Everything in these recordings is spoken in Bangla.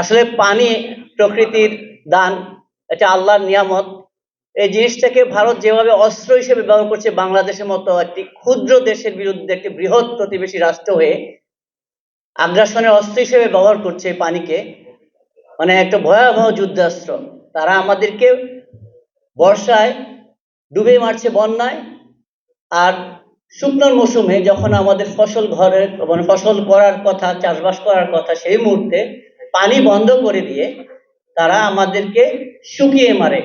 আসলে পানি প্রকৃতির দান, এটা আল্লাহর নিয়ামত। এই জিনিসটাকে ভারত যেভাবে অস্ত্র হিসেবে ব্যবহার করছে, বাংলাদেশের মতো একটি ক্ষুদ্র দেশের বিরুদ্ধে একটি বৃহৎ প্রতিবেশী রাষ্ট্র হয়ে আগ্রাসনের অস্ত্র হিসেবে ব্যবহার করছে পানিকে মানে একটা ভয়াবহ যুদ্ধাস্ত্র। তারা আমাদেরকে বর্ষায় ডুবে মারছে বন্যায়, আর শুকনোর মৌসুমে যখন আমাদের ফসল ঘরে মানে ফসল করার কথা, চাষবাস করার কথা, সেই মুহূর্তে পানি বন্ধ করে দিয়ে তারা আমাদেরকে শুকিয়ে মারে।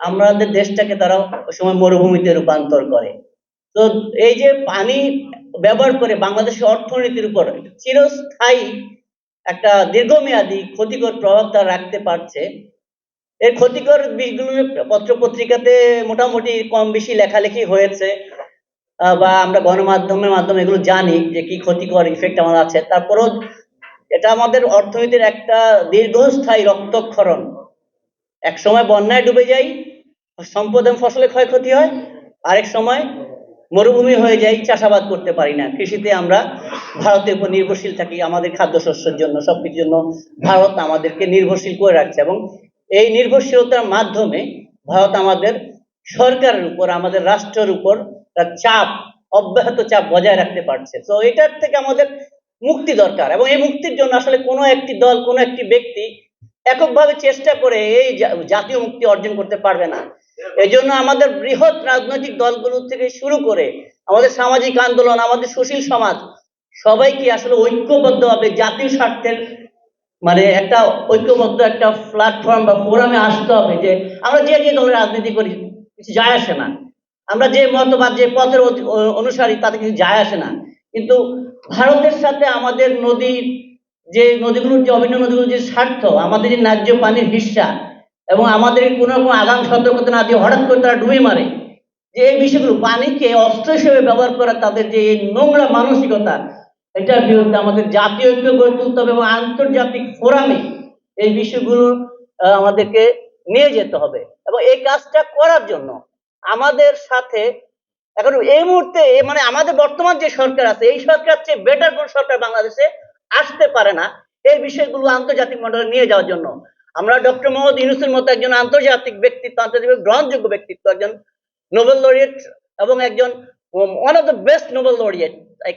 আমাদের দেশটাকে তারা ওই সময় মরুভূমিতে রূপান্তর করে। তো এই যে পানি ব্যবহার করে বাংলাদেশের অর্থনীতির উপর চিরস্থায়ী একটা দীর্ঘমেয়াদী ক্ষতিকর প্রভাব তারা রাখতে পারছে এর ক্ষতিকর দিকগুলো পত্র পত্রিকাতে মোটামুটি কম বেশি লেখালেখি হয়েছে বা আমরা গণমাধ্যমের মাধ্যমে এগুলো জানি যে কি ক্ষতিকর ইফেক্ট আমাদের আছে। তারপরেও এটা আমাদের অর্থনীতির একটা দীর্ঘস্থায়ী রক্তক্ষরণ। এক সময় বন্যায় ডুবে যাই, সম্পদ এবং ফসলে ক্ষয়ক্ষতি হয়, আরেক সময় মরুভূমি হয়ে যাই, চাষাবাদ করতে পারি না। কৃষিতে আমরা ভারতের উপর নির্ভরশীল থাকি, আমাদের খাদ্যশস্যের জন্য, সবকিছুর জন্য ভারত আমাদেরকে নির্ভরশীল করে রাখছে এবং এই নির্ভরশীলতার মাধ্যমে ভারত আমাদের সরকারের উপর, আমাদের রাষ্ট্রের উপর চাপ, অব্যাহত চাপ বজায় রাখতে পারছে। তো এটার থেকে আমাদের মুক্তি দরকার। এবং এই মুক্তির জন্য আসলে কোনো একটি দল, কোনো একটি ব্যক্তি এককভাবে চেষ্টা করে এই জাতীয় মুক্তি অর্জন করতে পারবে না। এই জন্য আমাদের বৃহৎ রাজনৈতিক দলগুলো থেকে শুরু করে আমাদের সামাজিক আন্দোলন, আমাদের সুশীল সমাজ, সবাইকে আসলে ঐক্যবদ্ধভাবে জাতীয় স্বার্থের মানে একটা ঐক্যবদ্ধ একটা প্ল্যাটফর্ম বা ফোরামে আসতে হবে যে আমরা যে যে দলের রাজনীতি করি, কিছু যায় আসে না। আমরা যে মতবাদ, যে পথের অনুসারী, তাতে কিছু যায় আসে না। কিন্তু ভারতের সাথে আমাদের নদীর যে নদীগুলোর যে অভিন্ন নদীগুলোর যে স্বার্থ, আমাদের যে ন্যায্য পানির হিস্সা এবং আমাদের কোনো রকম আগাম সতর্কতা না দিয়ে হঠাৎ করে তারা ডুবে মারে, যে এই বিষয়গুলো পানিকে অস্ত্র হিসেবে ব্যবহার করা তাদের যে নোংরা মানসিকতা, এটার বিরুদ্ধে আমাদের জাতীয় ঐক্য গড়ে তুলতে হবে এবং আন্তর্জাতিক ফোরামে এই বিষয়গুলো আমাদেরকে নিয়ে যেতে হবে এবং এই কাজটা করার জন্য আমাদের সাথে এখন এই মুহূর্তে মানে আমাদের বর্তমান যে সরকার আছে, এই সরকার চেয়ে বেটার কোন সরকার বাংলাদেশে আসতে পারে না এই বিষয়গুলো আন্তর্জাতিক মন্ডলে নিয়ে যাওয়ার জন্য। আমরা ডক্টর মোহাম্মদ ইউনুসের মতো একজন আন্তর্জাতিক ব্যক্তিত্ব, আন্তর্জাতিক গ্রহণযোগ্য ব্যক্তিত্ব, একজন নোবেল লরিয়েট এবং একজন one of the best Nobel laureate I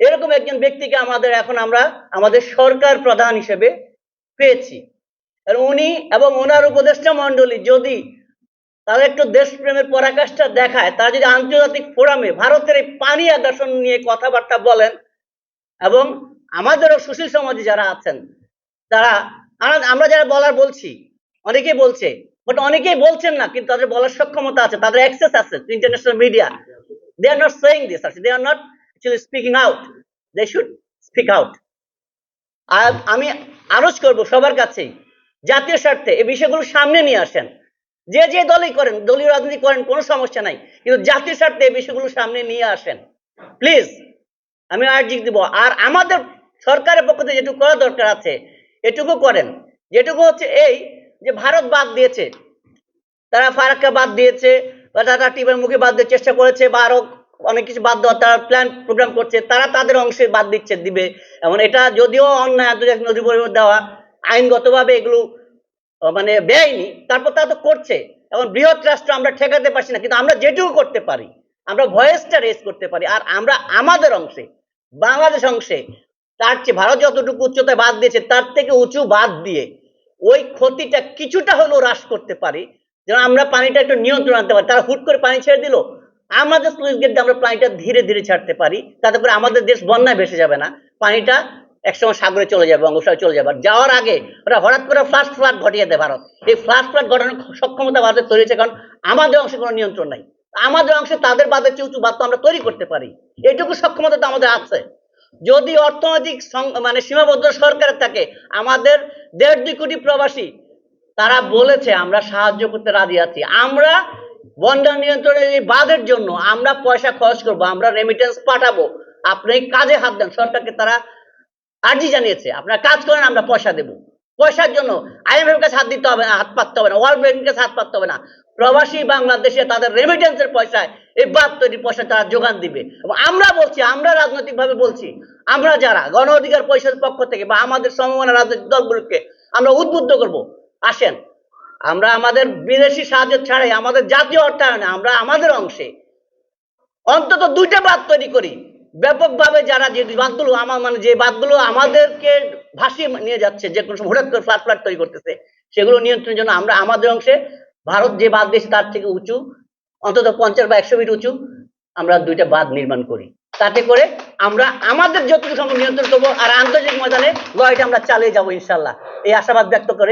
এরকম একজন ব্যক্তিকে আমাদের এখন আমরা, আমাদের সরকার প্রধান হিসেবে পেয়েছি। উনি এবং ওনার উপদেষ্টা মণ্ডলী যদি তারা একটু দেশপ্রেমের পরাকাষ্ঠা দেখায়। তারা যদি আন্তর্জাতিক ফোরামে ভারতের এই পানি আগ্রাসন নিয়ে কথাবার্তা বলেন এবং আমাদেরও সুশীল সমাজে যারা আছেন, তারা আমরা- আমরা যারা বলার বলছি, অনেকেই বলছে বাট অনেকেই বলছেন না, কিন্তু তাদের বলার সক্ষমতা আছে, তাদের অ্যাক্সেস আছে international media they are not saying this R they are not actually speaking out they should speak out আর আমি আরজ করব সবার কাছেই, জাতীয় স্বার্থে এই বিষয়গুলো সামনে নিয়ে আসেন। যে যে দলই করেন, দলীয় রাজনীতি করেন, কোনো সমস্যা নাই। কিন্তু জাতীয় স্বার্থে এই বিষয়গুলো সামনে নিয়ে আসেন। প্লিজ আমি আর্জি দিব। আর আমাদের সরকারের পক্ষ থেকে যেটুকু করা দরকার আছে, এটুকু করেন। যেটুকু হচ্ছে এই যে ভারত বাদ দিয়েছে। তারা ফারাক্কা বাদ দিয়েছে, বা তারা টিমের মুখে বাদ দেওয়ার চেষ্টা করেছে, বা আরও অনেক কিছু বাদ দেওয়া তারা প্ল্যান প্রোগ্রাম করছে, তারা তাদের অংশে বাদ দিচ্ছে, দিবে। এমন এটা যদিও অন্যায়, আন্তর্জাতিক নদী পরিবহন দেওয়া, আইনগতভাবে এগুলো মানে বেআইনি, তারপর তারা তো করছে। এখন বৃহৎ রাষ্ট্র আমরা ঠেকাতে পারছি না, কিন্তু আমরা যেটুকু করতে পারি, আমরা ভয়েসটা রেজ করতে পারি, আর আমরা আমাদের অংশে, বাংলাদেশ অংশে, তার চেয়ে ভারত যতটুকু উচ্চতায় বাদ দিয়েছে, তার থেকে উঁচু বাদ দিয়ে, ওই ক্ষতিটা কিছুটা হলেও হ্রাস করতে পারি, যেন আমরা পানিটা একটু নিয়ন্ত্রণ আনতে পারি। তারা হুট করে পানি ছেড়ে দিল, আমাদের স্লুইস গেট দিয়ে আমরা পানিটা ধীরে ধীরে ছাড়তে পারি, তাতে করে আমাদের দেশ বন্যায় ভেসে যাবে না, পানিটা একসময় সাগরে চলে যাবে বঙ্গোপসাগরে চলে যাবে। যাওয়ার আগে ওরা হঠাৎ করে ফ্লাশ ফ্লাড ঘটিয়ে দেয় ভারত। এই ফ্লাশ ফ্লাড ঘটানোর সক্ষমতা ভারতের তৈরি হয়েছে কারণ আমাদের অংশে কোনো নিয়ন্ত্রণ নাই। আমাদের অংশে তাদের বাদে উঁচু বাদ আমরা তৈরি করতে পারি। এটুকু সক্ষমতা তো আমাদের আছে। যদি অর্থনৈতিক মানে সীমাবদ্ধ সরকারের থাকে, আমাদের দেড় দুই কোটি প্রবাসী, তারা বলেছে আমরা সাহায্য করতে রাজি আছি। আমরা বন্যা নিয়ন্ত্রণের এই বাদের জন্য আমরা পয়সা খরচ করব, আমরা রেমিটেন্স পাঠাবো। আপনি কাজে হাত দেন, সরকারকে তারা আর্জি জানিয়েছে, আপনারা কাজ করেন, আমরা পয়সা দেব। পয়সার জন্য আইএমএফ কাছে হাত দিতে হবে না, হাত পাততে হবে না, ওয়ার্ল্ড ব্যাংকের কাছে হাত পাততে হবে না। প্রবাসী বাংলাদেশে তাদের রেমিটেন্সের পয়সায় এই বাদ তৈরি পয়সা তারা যোগান দিবে। এবং আমরা বলছি, আমরা রাজনৈতিকভাবে বলছি, আমরা যারা গণ অধিকার পরিষদের পক্ষ থেকে বা আমাদের সমমনা রাজনৈতিক দলগুলোকে আমরা উদ্বুদ্ধ করব, আসেন, আমরা আমাদের বিদেশি সাহায্য ছাড়াই, আমাদের জাতীয় অর্থায়নে আমরা আমাদের অংশে অন্তত দুইটা বাদ তৈরি করি। ব্যাপকভাবে যারা যে বাদগুলো আমার মানে যে বাদগুলো আমাদেরকে ভাসিয়ে নিয়ে যাচ্ছে, যে কোনো হঠাৎ করে ফ্লাট ফ্লাট তৈরি করতেছে, সেগুলো নিয়ন্ত্রণের জন্য আমরা আমাদের অংশে ভারত যে বাদ দিয়েছে তার থেকে উঁচু, অন্তত পঞ্চাশ বা একশো ফিট উঁচু, আমরা দুইটা বাঁধ নির্মাণ করি। তাতে করে আমরা আমাদের যতটুকু সম্ভব নিয়ন্ত্রণ করব, আর আন্তর্জাতিক ময়দানে লড়াইটা আমরা চালিয়ে যাব ইনশাল্লাহ। এই আশাবাদ ব্যক্ত করে